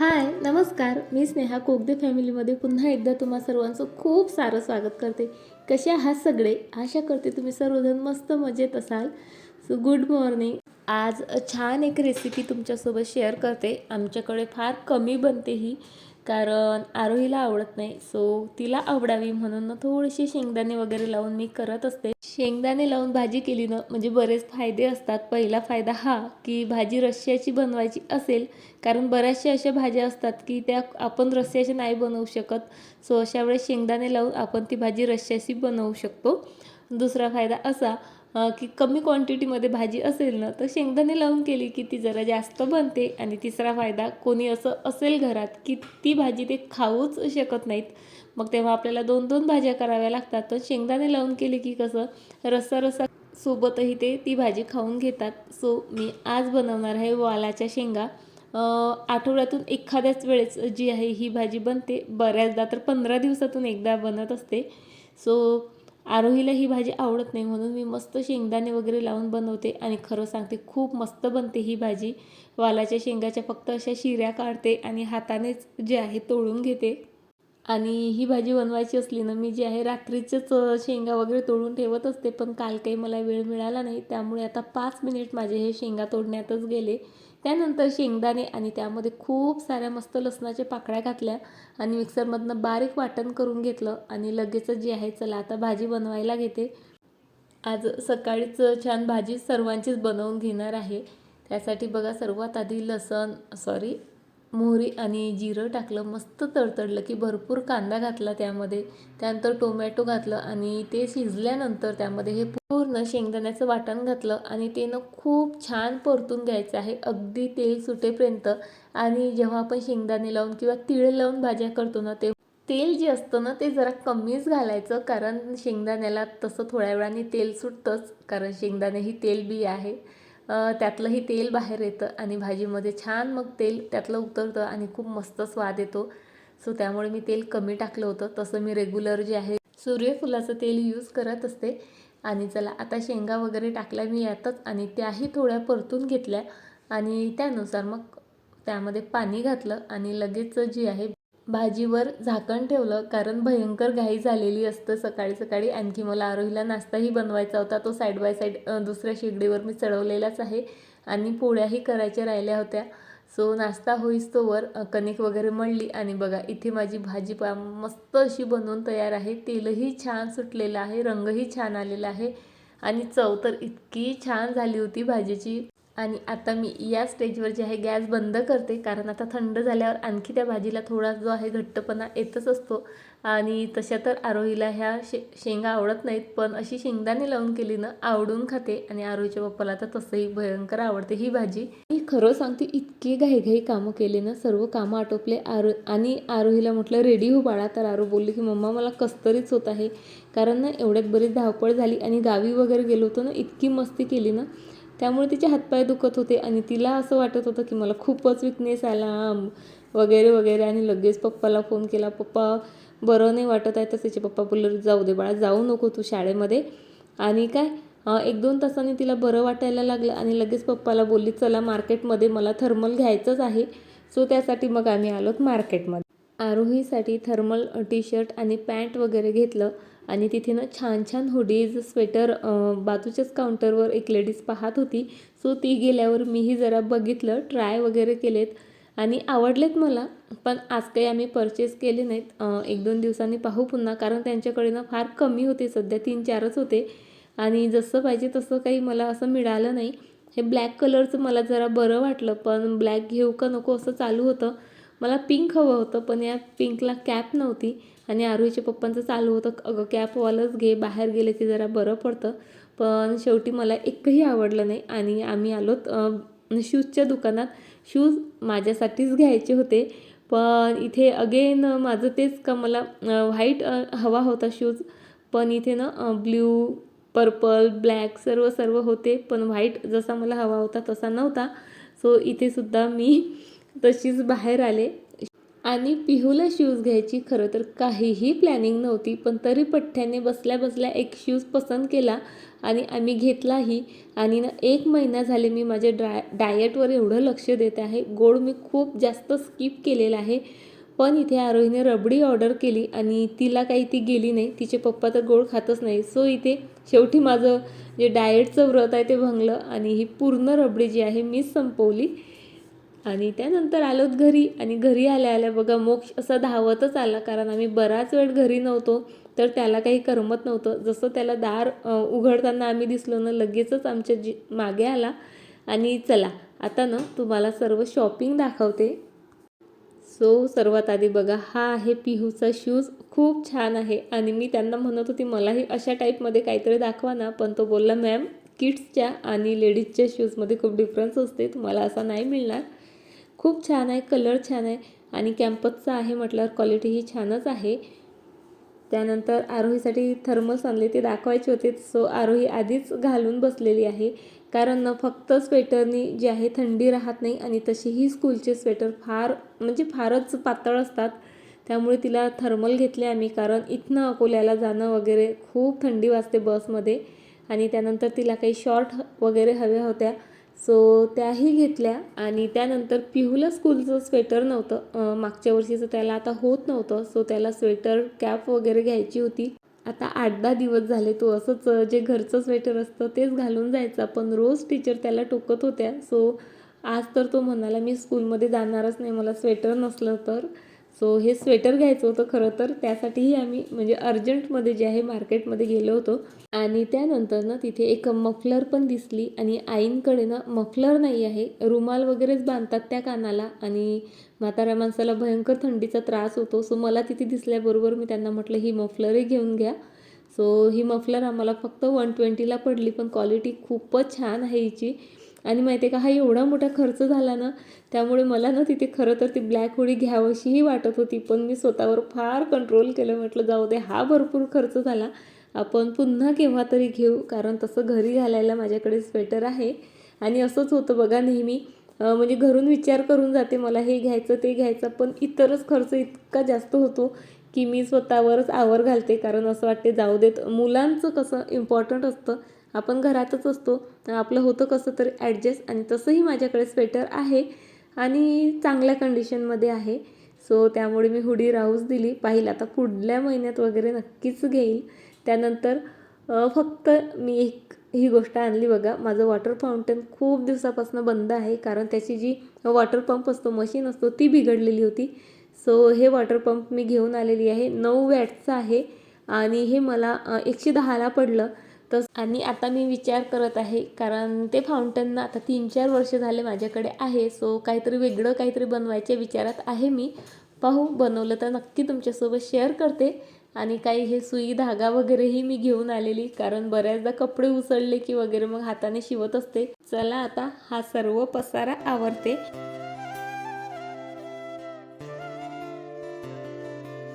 हाय नमस्कार. मी स्नेहा कोगदे फॅमिलीमध्ये पुन्हा एकदा तुम्हा सर्वांचं खूप सारं स्वागत करते. कसे आहात सगळे? आशा करते तुम्ही सर्वजण मस्त मजेत असाल. सो गुड मॉर्निंग आज छान एक रेसिपी तुमच्यासोबत शेअर करते. आमच्याकडे फार कमी बनते ही. कारण आरोहीला आवडत नाही सो तिला आवडावी म्हणून ना थोडीशी शेंगदाणे वगैरे लावून मी करत असते. शेंगदाणे लावून भाजी केली ना म्हणजे बरेच फायदे असतात. पहिला फायदा हा की भाजी रश्श्याची बनवायची असेल कारण बऱ्याचशा अशा भाज्या असतात की त्या आपण रस्स्याची नाही बनवू शकत. सो अशा वेळेस शेंगदाणे लावून आपण ती भाजी रश्श्याची बनवू शकतो. दुसरा फायदा असा की कमी क्वांटिटीमध्ये भाजी असेल ना तर शेंगदाणे लावून केली की ती जरा जास्त बनते आणि तिसरा फायदा कोणी असं असेल घरात की ती भाजी ते खाऊच शकत नाहीत. मग तेव्हा आपल्याला दोन दोन भाज्या कराव्या लागतात. तर शेंगदाणे लावून केली की कसं रस्सा रस्सा सोबतही ते ती भाजी खाऊन घेतात. सो मी आज बनवणार आहे वालाच्या शेंगा. आठवड्यातून एखाद्याच वेळेस जी आहे ही भाजी बनते. बऱ्याचदा तर पंधरा दिवसातून एकदा बनत असते. सो आरोहीला ही भाजी आवडत नाही म्हणून मी मस्त शेंगदाणे वगैरे लावून बनवते आणि खरं सांगते खूप मस्त बनते ही भाजी. वालाच्या शेंगाच्या फक्त अशा शिऱ्या काढते आणि हातानेच जे आहे तोडून घेते. आणि ही भाजी बनवायची असली ना मी जी आहे रात्रीचेच शेंगा वगैरे तोडून ठेवत असते पण काल काही मला वेळ मिळाला नाही त्यामुळे आता पाच मिनिट माझे हे शेंगा तोडण्यातच गेले. त्यानंतर शेंगदाणे आणि त्यामध्ये खूप साऱ्या मस्त लसणाच्या पाकळ्या घातल्या आणि मिक्सरमधनं बारीक वाटण करून घेतलं आणि लगेचच जे आहे चला आता भाजी बनवायला घेते. आज सकाळीच छान भाजी सर्वांचीच बनवून घेणार आहे. त्यासाठी बघा सर्वात आधी लसण सॉरी मोहरी आणि जिरं टाकलं मस्त तडतडलं की भरपूर कांदा घातला त्यामध्ये. त्यानंतर टोमॅटो घातलं आणि ते शिजल्यानंतर त्यामध्ये हे पूर्ण शेंगदाण्याचं वाटण घातलं आणि ते ना खूप छान परतून घ्यायचं आहे अगदी तेल सुटेपर्यंत. आणि जेव्हा आपण शेंगदाणे लावून किंवा तिळ लावून भाज्या करतो ना ते तेल जे असतं ना ते जरा कमीच घालायचं कारण शेंगदाण्याला तसं थोड्या वेळाने तेल सुटतंच कारण शेंगदाणे ही तेलबी आहे. त्यातलंही तेल बाहेर येतं आणि भाजीमध्ये छान मग तेल त्यातलं उतरतं आणि खूप मस्त स्वाद येतो. सो त्यामुळे मी तेल कमी टाकलं होतं. तसं मी रेग्युलर जे आहे सूर्यफुलाचं तेल यूज करत असते. आणि चला आता शेंगा वगैरे टाकल्या मी यातच आणि त्याही थोड्या परतून घेतल्या. आणि त्यानुसार मग त्यामध्ये पाणी घातलं आणि लगेच जी आहे भाजीवर झाकण ठेवलं कारण भयंकर घाई झालेली असतं. सकाळी सकाळी आणखी मला आरोहीला नाश्ताही बनवायचा होता. तो साईड बाय साईड दुसऱ्या शेगडीवर मी चढवलेलाच आहे आणि पोळ्याही करायच्या राहिल्या होत्या. सो नाश्ता होईस तोवर कणिक वगैरे मळली आणि बघा इथे माझी भाजी पा मस्त अशी बनवून तयार आहे. तेलही छान सुटलेलं आहे रंगही छान आलेला आहे आणि चव तर इतकी छान झाली होती भाजीची. आणि आता मी या स्टेजवर जे आहे गॅस बंद करते कारण आता थंड झाल्यावर आणखी त्या भाजीला थोडा जो आहे घट्टपणा येतच असतो. आणि तशा तर आरोहीला ह्या शे शेंगा आवडत नाहीत पण अशी शेंगदाणे लावून केली ना आवडून खाते. आणि आरोहीच्या पप्पाला तर तसंही भयंकर आवडते ही भाजी. मी खरं सांगते इतकी घाईघाई कामं केले ना सर्व कामं आटोपले आरो आणि आरोहीला म्हटलं रेडी हो बाळा तर आरो बोलली की मम्मा मला कस्तरीच होत आहे. कारण ना एवढ्यात बरीच धावपळ झाली आणि गावी वगैरे गेलो होतो ना इतकी मस्ती केली ना त्यामुळे तिचे हातपाय दुखत होते आणि तिला असं वाटत होतं की मला खूपच विकनेस आला वगैरे वगैरे. आणि लगेच पप्पाला फोन केला पप्पा बरं नाही वाटत आहे तर तिचे पप्पा बोलले जाऊ दे बाळा जाऊ नको तू शाळेमध्ये. आणि काय एक दोन तासांनी तिला बरं वाटायला लागलं आणि लगेच पप्पाला बोलली चला मार्केटमध्ये मला थर्मल घ्यायचंच आहे सो त्यासाठी मग आम्ही आलोत मार्केटमध्ये. आरोहीसाठी थर्मल टी शर्ट आणि पॅन्ट वगैरे घेतलं. आणि तिथे ना छान छान हुडीज स्वेटर बाजूच्याच काउंटरवर एक लेडीज पाहत होती. सो ती गेल्यावर मीही जरा बघितलं ट्राय वगैरे केलेत. आणि आवडलेत मला पण आज काही आम्ही परचेस केले नाहीत. एक दोन दिवसांनी पाहू पुन्हा कारण त्यांच्याकडे ना फार कमी होते सध्या तीन चारच होते. आणि जसं पाहिजे तसं काही मला असं मिळालं नाही. हे ब्लॅक कलरचं मला जरा बरं वाटलं पण ब्लॅक घेऊ का नको असं चालू होतं. मला पिंक हवं होतं पण या पिंकला कॅप नव्हती आणि आरोहीच्या पप्पांचं चालू होतं. अगं कॅपवालंच घे बाहेर गेले की जरा बरं पडतं. पण शेवटी मला एकही आवडलं नाही आणि आम्ही आलोत शूजच्या दुकानात. शूज माझ्यासाठीच घ्यायचे होते पण इथे अगेन माझं तेच का मला व्हाईट हवा होता शूज पण इथे ना ब्ल्यू पर्पल ब्लॅक सर्व सर्व होते पण व्हाईट जसा मला हवा होता तसा नव्हता. सो इथे सुद्धा मी तशीच बाहेर आले. आणि पिहूला शूज घ्यायची खरं तर काहीही प्लॅनिंग नव्हती पण तरी पठ्ठ्याने बसल्या बसल्या एक शूज पसंत केला आणि आम्ही घेतलाही. आणि ना एक महिना झाले मी माझ्या ड्राय डाएटवर एवढं लक्ष देते आहे. गोड मी खूप जास्त स्किप केलेलं आहे. पण इथे आरोहीने रबडी ऑर्डर केली आणि तिला काही ती गेली नाही. तिचे पप्पा तर गोड खातच नाही. सो इथे शेवटी माझं जे डाएटचं व्रत आहे ते भंगलं आणि ही पूर्ण रबडी जी आहे मीच संपवली. आणि त्यानंतर आलोत घरी आणि घरी आल्या आल्या बघा मोक्ष असा धावतच आला. कारण आम्ही बराच वेळ घरी नव्हतो तर त्याला काही करमत नव्हतं. जसं त्याला दार उघडताना आम्ही दिसलो ना लगेचच आमच्या जी मागे आला. आणि चला आता ना तुम्हाला सर्व शॉपिंग दाखवते. सो सर्वात आधी बघा हा आहे पिहूचा शूज खूप छान आहे. आणि मी त्यांना म्हणत होती मलाही अशा टाईपमध्ये काहीतरी दाखवा ना. पण तो बोलला मॅम किड्सच्या आणि लेडीजच्या शूजमध्ये खूप डिफरन्स असते. तुम्हाला असा नाही मिळणार. खूप छान आहे कलर छान आहे आणि कॅम्पसचा आहे म्हटल्यावर क्वालिटी ही छानच आहे. त्यानंतर आरोहीसाठी थर्मस आणले ते दाखवायचे होते. सो आरोही आधीच घालून बसलेली आहे. कारण फक्त स्वेटरनी जी आहे थंडी राहत नाही आणि तशीही स्कूलचे स्वेटर फार म्हणजे फारच पातळ असतात. त्यामुळे तिला थर्मल घेतले आम्ही. कारण इथनं अकोल्याला जाणं वगैरे खूप थंडी वाजते बसमध्ये. आणि त्यानंतर तिला काही शॉर्ट वगैरे हव्या होत्या. सो त्याही घेतल्या आणि त्यानंतर पिहूला स्कूलचं स्वेटर नव्हतं. मागच्या वर्षीचं त्याला आता होत नव्हतं. सो त्याला स्वेटर कॅप वगैरे घ्यायची होती. आता आठ दहा दिवस झाले तो असंच जे घरचं स्वेटर असतं तेच घालून जायचा. पण रोज टीचर त्याला टोकत होत्या. सो आज तर तो म्हणाला मी स्कूलमध्ये जाणारच नाही. मला स्वेटर नसलं तर. सो हे स्वेटर घ्यायचं होतं खरं तर. त्यासाठीही आम्ही म्हणजे अर्जंटमध्ये जे आहे मार्केटमध्ये गेलो होतो. आणि त्यानंतर ना तिथे एक मफलर पण दिसली आणि आईंकडे ना मफलर नाही आहे. रुमाल वगैरेच बांधतात त्या कानाला आणि म्हाताऱ्या माणसाला भयंकर थंडीचा त्रास होतो. सो मला तिथे दिसल्याबरोबर मी त्यांना म्हटलं ही मफलरही घेऊन घ्या. सो ही मफलर आम्हाला फक्त वन ट्वेंटीला पडली पण क्वालिटी खूपच छान आहे हिची. आणि माहिती आहे का हा एवढा मोठा खर्च झाला ना त्यामुळे मला ना तिथे खरं तर ती ब्लॅक होळी घ्यावीशीही वाटत होती पण मी स्वतःवर फार कंट्रोल केलं. म्हटलं जाऊ दे हा भरपूर खर्च झाला. आपण पुन्हा केव्हा तरी घेऊ कारण तसं घरी घालायला माझ्याकडे स्वेटर आहे. आणि असंच होतं बघा नेहमी. म्हणजे घरून विचार करून जाते मला हे घ्यायचं ते घ्यायचं. पण इतरच खर्च इतका जास्त होतो की मी स्वतःवरच आवर घालते. कारण असं वाटते जाऊ देत. मुलांचं कसं इम्पॉर्टंट असतं आपण घरातच असतो आपलं होतं कसं तरी ॲडजस्ट आणि तसंही माझ्याकडे स्वेटर आहे आणि चांगल्या कंडिशनमध्ये आहे. सो त्यामुळे मी हुडी राहूच दिली. पाहिलं आता पुढल्या महिन्यात वगैरे नक्कीच घेईल. त्यानंतर फक्त मी एक ही गोष्ट आणली बघा. माझं वॉटर फाउंटेन खूप दिवसापासून बंद आहे. कारण त्याची जी वॉटर पंप असतो मशीन असतो ती बिघडलेली होती. सो हे वॉटर पंप मी घेऊन आलेली आहे. नऊ वॅटचं आहे. आणि हे मला एकशे दहाला पडलं. तर आणि आता मी विचार करत आहे कारण ते फाउंटन ना आता तीन चार वर्ष झाले माझ्याकडे आहे सो काहीतरी वेगळं काहीतरी बनवायच्या विचारात आहे मी. पाहू बनवलं तर नक्की तुमच्यासोबत शेअर करते. आणि काही हे सुई धागा वगैरेही मी घेऊन आलेली कारण बऱ्याचदा कपडे उसळले की वगैरे मग हाताने शिवत असते. चला आता हा सर्व पसारा आवरते.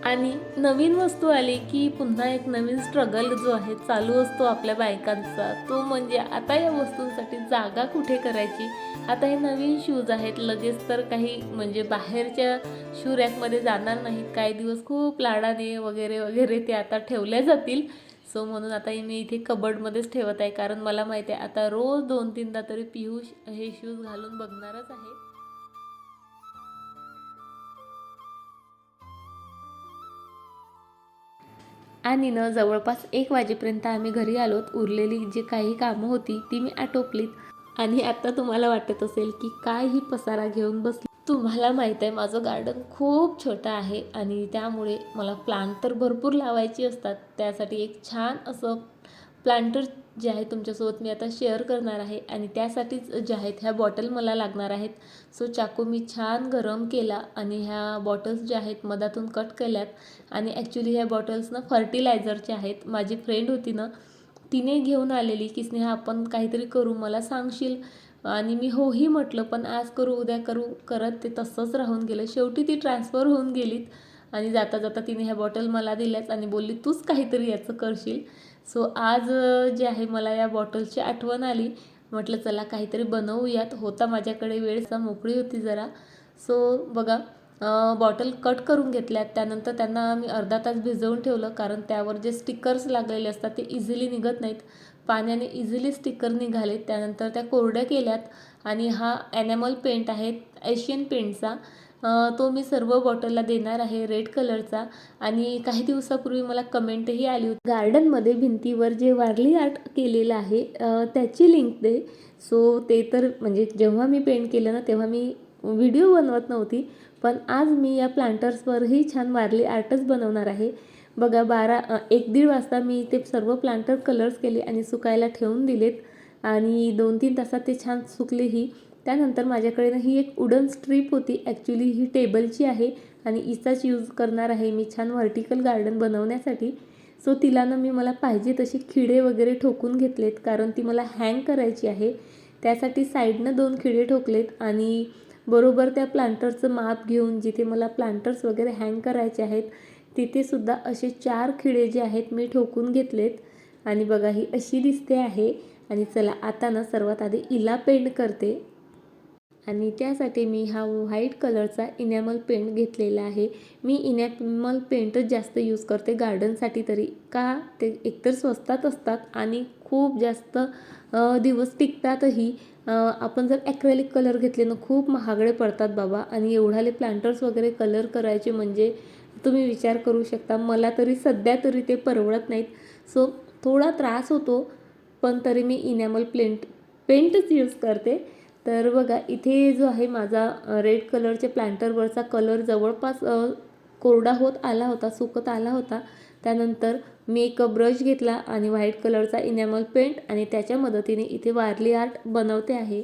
आणि नवीन वस्तू आली की पुन्हा एक नवीन स्ट्रगल जो आहे चालू असतो आपल्या बायकांचा. तो म्हणजे आता या वस्तूंसाठी जागा कुठे करायची? आता हे नवीन शूज आहेत लगेच तर काही म्हणजे बाहेरच्या शू रॅकमध्ये जाणार नाहीत. काही दिवस खूप लाडाने वगैरे वगैरे ते आता ठेवल्या जातील. सो म्हणून आता मी इथे कबडमध्येच ठेवत आहे. कारण मला माहिती आहे आता रोज दोन तीनदा तरी पिहू हे शूज घालून बघणारच आहे. आणि न जवळपास एक वाजेपर्यंत आम्ही घरी आलोत. उरलेली जी काही कामं होती ती मी आटोपलीत. आणि आता तुम्हाला वाटत असेल की काय ही पसारा घेऊन बसली. तुम्हाला माहीत आहे माझं गार्डन खूप छोटं आहे आणि त्यामुळे मला प्लांट तर भरपूर लावायची असतात. त्यासाठी एक छान असं प्लांटर जे आहे तुमच्यासोबत मी आता शेअर करणार आहे आणि त्यासाठीच ज्या आहेत ह्या बॉटल मला लागणार आहेत. सो चाकू मी छान गरम केला आणि ह्या बॉटल्स ज्या आहेत मधातून कट केल्यात. आणि ॲक्च्युली ह्या बॉटल्स ना फर्टिलायझरच्या आहेत. माझी फ्रेंड होती ना तिने घेऊन आलेली की स्नेहा आपण काहीतरी करू मला सांगशील? आणि मी होही म्हटलं पण आज करू उद्या करू करत ते तसंच राहून गेलं. शेवटी ती ट्रान्सफर होऊन गेलीत. आणि जाता जाता तिने ह्या बॉटल मला दिल्याच आणि बोलली तूच काहीतरी याचं करशील. सो आज जे आहे मला या बॉटलची आठवण आली. म्हटलं चला काहीतरी बनवूयात. होता माझ्याकडे वेळचा मोकळी होती जरा. सो बघा बॉटल कट करून घेतल्यात. त्यानंतर त्यांना मी अर्धा तास भिजवून ठेवलं. कारण त्यावर जे स्टिकर्स लागलेले असतात ते इझिली निघत नाहीत. पाण्याने इझिली स्टिकर निघाले त्यानंतर त्या कोरड्या केल्यात. आणि हा ॲनॅमल पेंट आहे एशियन पेंटचा तो मी सर्व बॉटलला देणार आहे रेड कलरचा. आणि काही दिवसापूर्वी मला कमेंटही आली होती. गार्डनमध्ये भिंतीवर जे वारली आर्ट केलेलं आहे त्याची लिंक दे. सो ते तर म्हणजे जेव्हा मी पेंट केलं ना तेव्हा मी व्हिडिओ बनवत नव्हती. पण आज मी या प्लांटर्सवरही छान वारली आर्टच बनवणार आहे. बघा बारा एक दीड वाजता मी ते सर्व प्लांटर कलर्स केले आणि सुकायला ठेवून दिलेत. आणि दोन तीन तासात ते छान सुकलेही. त्यानंतर माझ्याकडे ना ही एक उडन स्ट्रीप होती. ॲक्च्युली ही टेबलची आहे आणि इचाच यूज करणार आहे मी छान व्हर्टिकल गार्डन बनवण्यासाठी. सो तिला ना मी मला पाहिजे तशी खिडे वगैरे ठोकून घेतलेत कारण ती मला हँग करायची आहे. त्यासाठी साईडनं दोन खिडे ठोकलेत आणि बरोबर त्या प्लांटरचं माप घेऊन जिथे मला प्लांटर्स वगैरे हँग करायचे आहेत तिथेसुद्धा असे चार खिडे जे आहेत मी ठोकून घेतलेत. आणि बघा ही अशी दिसते आहे. आणि चला आता ना सर्वात आधी इला पेंट करते. आणि त्यासाठी मी हा व्हाईट कलरचा इनॅमल पेंट घेतलेला आहे. मी इनॅमल पेंटच जास्त यूज करते गार्डनसाठी तरी. का? ते एकतर स्वस्तात असतात आणि खूप जास्त दिवस टिकतातही. आपण जर ॲक्रेलिक कलर घेतले ना खूप महागडे पडतात बाबा. आणि एवढाले प्लांटर्स वगैरे कलर करायचे म्हणजे तुम्ही विचार करू शकता. मला तरी सध्या तरी ते परवडत नाहीत. सो थोडा त्रास होतो पण तरी मी इनॅमल प्लेंट पेंटच यूज करते. तर बघा इथे जो आहे माझा रेड कलरचे प्लांटरवरचा कलर जवळपास कोरडा होत आला होता सुकत आला होता. त्यानंतर मी एक ब्रश घेतला आणि व्हाईट कलरचा इनॅमल पेंट आणि त्याच्या मदतीने इथे वारली आर्ट बनवते आहे.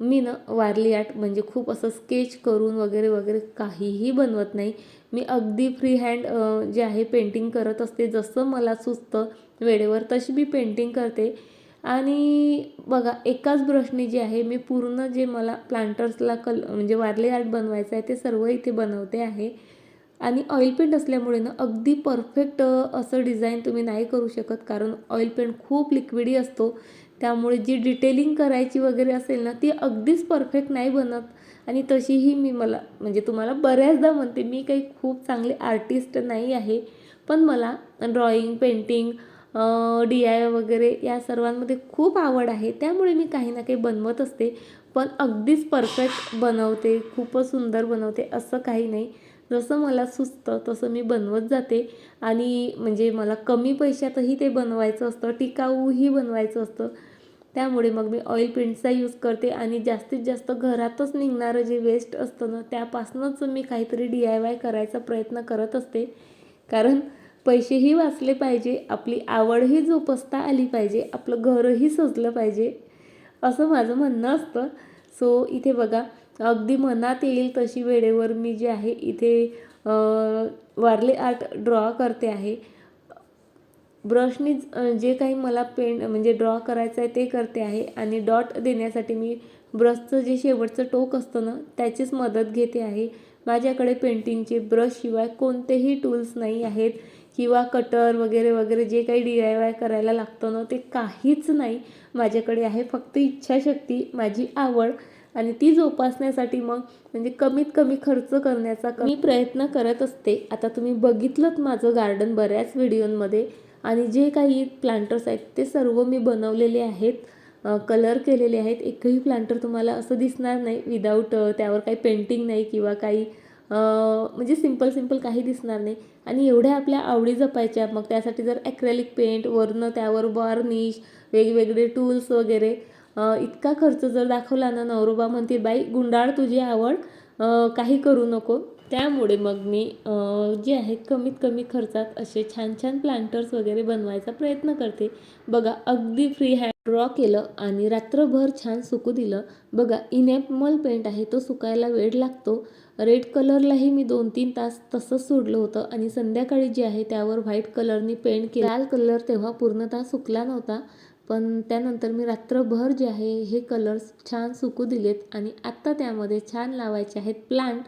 मी ना वारली आर्ट म्हणजे खूप असं स्केच करून वगैरे वगैरे काहीही बनवत नाही. मी अगदी फ्री हँड जे आहे पेंटिंग करत असते. जसं मला सुचतं वेळेवर तशी मी पेंटिंग करते. आणि बघा एकाच ब्रशने जे आहे मी पूर्ण जे मला प्लांटर्सला कल म्हणजे वारले आर्ट बनवायचं आहे ते सर्व इथे बनवते आहे. आणि ऑइल पेंट असल्यामुळे ना अगदी परफेक्ट असं डिझाईन तुम्ही नाही करू शकत. कारण ऑइल पेंट खूप लिक्विडी असतो. त्यामुळे जी डिटेलिंग करायची वगैरे असेल ना ती अगदीच परफेक्ट नाही बनत. आणि तशीही मी मला म्हणजे तुम्हाला बऱ्याचदा म्हणते मी काही खूप चांगले आर्टिस्ट नाही आहे. पण मला ड्रॉइंग पेंटिंग डी आय वगैरे या सर्वांमध्ये खूप आवड आहे. त्यामुळे मी काही ना काही बनवत असते. पण अगदीच परफेक्ट बनवते. खूपच सुंदर बनवते. असं काही नाही. जसं मला सुचतं तसं मी बनवत जाते. आणि म्हणजे मला कमी पैशातही ते बनवायचं असतं. टिकाऊही बनवायचं असतं. त्यामुळे मग मी ऑइल पेंटचा यूज करते. आणि जास्तीत जास्त घरातच निघणारं जे वेस्ट असतं ना त्यापासूनच मी काहीतरी डी आय वाय करायचा प्रयत्न करत असते. कारण पैसेही वाचले पाहिजे आपली आवडही जोपासता आली पाहिजे आपलं घरही सजलं पाहिजे असं माझं म्हणणं असतं. सो इथे बघा अगदी मनात येईल तशी वेळेवर मी जे आहे इथे वारले आर्ट ड्रॉ करते आहे. ब्रशनी जे काही मला पेंट म्हणजे ड्रॉ करायचं आहे ते करते आहे आणि डॉट देण्यासाठी मी ब्रशचं जे शेवटचं टोक असतं ना त्याचीच मदत घेते आहे. माझ्याकडे पेंटिंगचे ब्रशशिवाय कोणतेही टूल्स नाही आहेत. किंवा कटर वगैरे वगैरे जे काही डी आय वाय करायला लागतं ना ते काहीच नाही. माझ्याकडे आहे फक्त इच्छाशक्ती माझी आवड आणि ती जोपासण्यासाठी मग म्हणजे कमीत कमी खर्च करण्याचा मी प्रयत्न करत असते. आता तुम्ही बघितलं माझं गार्डन बऱ्याच व्हिडिओमध्ये आणि जे काही प्लांटर्स आहेत ते सर्व मी बनवलेले आहेत. कलर केलेले आहेत. एकही प्लांटर तुम्हाला असं दिसणार नाही. विदाऊट त्यावर काही पेंटिंग नाही किंवा काही म्हणजे सिंपल सिंपल काही दिसणार नाही. आणि एवढ्या आपल्या आवडी जपायच्या मग त्यासाठी जर ॲक्रेलिक पेंट वरनं त्यावर बार्निश वेगवेगळे टूल्स वगैरे इतका खर्च जर दाखवला ना नवरोबा म्हणतील बाई गुंडाळ तुझी आवड काही करू नको. त्यामुळे मग मी जे आहे कमीत कमी खर्चात असे छान छान प्लांटर्स वगैरे बनवायचा प्रयत्न करते. बघा अगदी फ्री हँड ड्रॉ केलं आणि रात्रभर छान सुकू दिलं. बघा इनेपमल पेंट आहे तो सुकायला वेळ लागतो. रेड कलरलाही मी दोन तीन तास तसंच सोडलं होतं आणि संध्याकाळी जे आहे त्यावर व्हाईट कलरनी पेंट केला. लाल कलर तेव्हा पूर्णतः सुकला नव्हता पण त्यानंतर मी रात्रभर जे आहे हे कलर्स छान सुकू दिलेत आणि आत्ता त्यामध्ये छान लावायचे आहेत प्लांट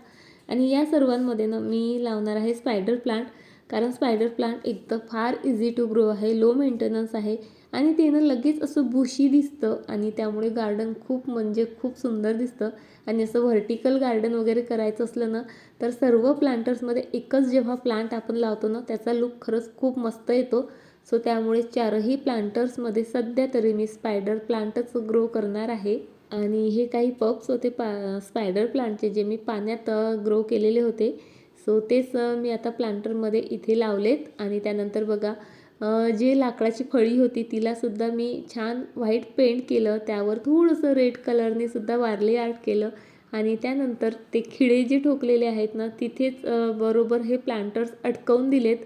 आणि या सर्वांमध्ये ना मी लावणार आहे स्पायडर प्लांट कारण स्पायडर प्लांट एकदम फार इझी टू ग्रो आहे लो मेंटेनन्स आहे आणि ते लगेच असं बुशी दिसतं आणि त्यामुळे गार्डन खूप म्हणजे खूप सुंदर दिसतं. आणि असं व्हर्टिकल गार्डन वगैरे करायचं असलं ना तर सर्व प्लांटर्समध्ये एकच जेव्हा प्लांट आपण लावतो ना त्याचा लुक खरंच खूप मस्त येतो. सो त्यामुळे चारही प्लांटर्समध्ये सध्या तरी मी स्पायडर प्लांटच ग्रो करणार आहे. आणि हे काही पप्स होते पा स्पायडर प्लांटचे जे मी पाण्यात ग्रो केलेले होते. सो तेच मी आता प्लांटरमध्ये इथे लावलेत. आणि त्यानंतर बघा जे लाकडाची फळी होती तिलासुद्धा मी छान व्हाईट पेंट केलं. त्यावर थोडंसं रेड कलरने सुद्धा वारली आर्ट केलं. आणि त्यानंतर ते खिळे जे ठोकलेले आहेत ना तिथेच बरोबर हे प्लांटर्स अटकवून दिलेत.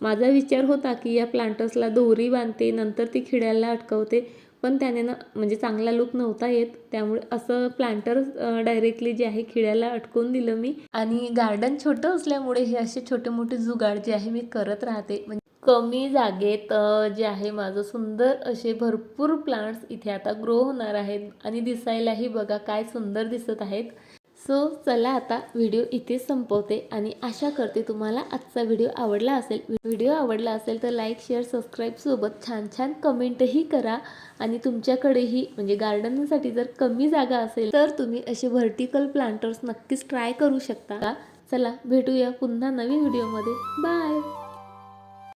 माझा विचार होता की या प्लांटर्सला दोरी बांधते नंतर ती खिड्याला अटकवते. पण त्याने ना म्हणजे चांगला लुक नव्हता येत. त्यामुळे असं प्लांटर डायरेक्टली जे आहे खिड्याला अटकवून दिलं मी. आणि गार्डन छोटं असल्यामुळे हे असे छोटे मोठे जुगाड जे आहे मी करत राहते. म्हणजे कमी जागेत जे आहे माझं सुंदर असे भरपूर प्लांट्स इथे आता ग्रो होणार आहेत आणि दिसायलाही बघा काय सुंदर दिसत आहेत. सो चला आता व्हिडिओ इथे संपवते आणि आशा करते तुम्हाला आजचा व्हिडिओ आवडला असेल. व्हिडिओ आवडला असेल तर लाईक शेअर सबस्क्राईब सोबत छान छान कमेंटही करा आणि तुमच्याकडेही म्हणजे गार्डनसाठी जर कमी जागा असेल तर तुम्ही असे व्हर्टिकल प्लांटर्स नक्कीच ट्राय करू शकता. चला भेटूया पुन्हा नवीन व्हिडिओमध्ये बाय